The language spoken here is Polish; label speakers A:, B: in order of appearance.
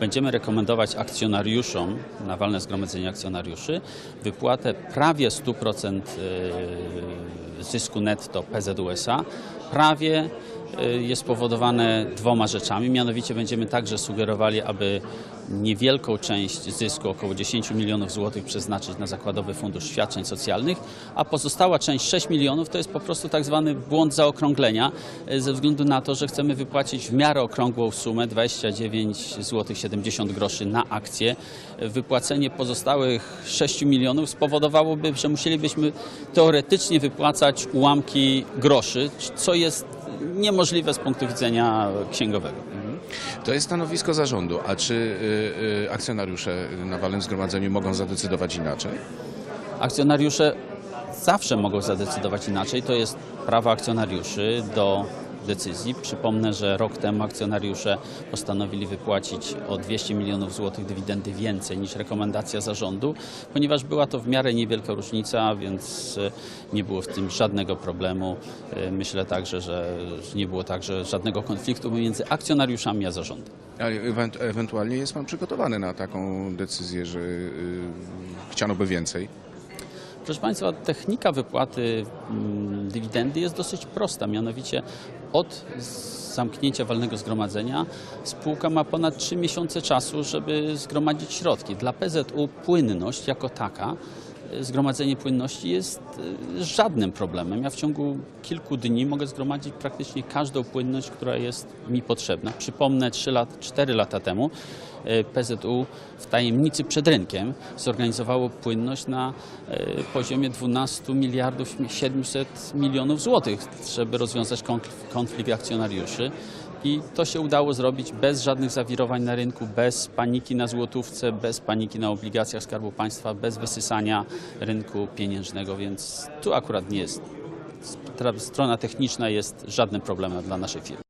A: Będziemy rekomendować akcjonariuszom, na walne zgromadzenie akcjonariuszy, wypłatę prawie 100% y, zysku netto PZUSA. Prawie jest spowodowane dwoma rzeczami. Mianowicie będziemy także sugerowali, aby niewielką część zysku, około 10 milionów złotych, przeznaczyć na Zakładowy Fundusz Świadczeń Socjalnych, a pozostała część 6 milionów to jest po prostu tak zwany błąd zaokrąglenia, y, ze względu na to, że chcemy wypłacić w miarę okrągłą sumę 29 zł 70 groszy na akcję. Wypłacenie pozostałych 6 milionów spowodowałoby, że musielibyśmy teoretycznie wypłacać ułamki groszy, co jest niemożliwe z punktu widzenia księgowego.
B: To jest stanowisko zarządu, a czy y, y, akcjonariusze na walnym zgromadzeniu mogą zadecydować inaczej?
A: Akcjonariusze zawsze mogą zadecydować inaczej. To jest prawo akcjonariuszy do decyzji. Przypomnę, że rok temu akcjonariusze postanowili wypłacić o 200 milionów złotych dywidendy więcej niż rekomendacja zarządu, ponieważ była to w miarę niewielka różnica, więc e, nie było w tym żadnego problemu. E, Myślę także, że nie było także żadnego konfliktu pomiędzy akcjonariuszami a zarządem.
B: A ewent- ewentualnie jest pan przygotowany na taką decyzję, że y, chcianoby więcej?
A: Proszę Państwa, technika wypłaty mm, dywidendy jest dosyć prosta. Mianowicie od zamknięcia walnego zgromadzenia spółka ma ponad 3 miesiące czasu, żeby zgromadzić środki. Dla PZU płynność jako taka, zgromadzenie płynności jest y, żadnym problemem. Ja w ciągu kilku dni mogę zgromadzić praktycznie każdą płynność, która jest mi potrzebna. Przypomnę, 3 lat, 4 lata temu y, PZU w tajemnicy przed rynkiem zorganizowało płynność na y, poziomie 12 miliardów 700 milionów złotych, żeby rozwiązać konflikt- konflikt akcjonariuszy. I to się udało zrobić bez żadnych zawirowań na rynku, bez paniki na złotówce, bez paniki na obligacjach Skarbu Państwa, bez wysysania rynku pieniężnego, więc tu akurat nie jest. Strona techniczna jest żadnym problemem dla naszej firmy.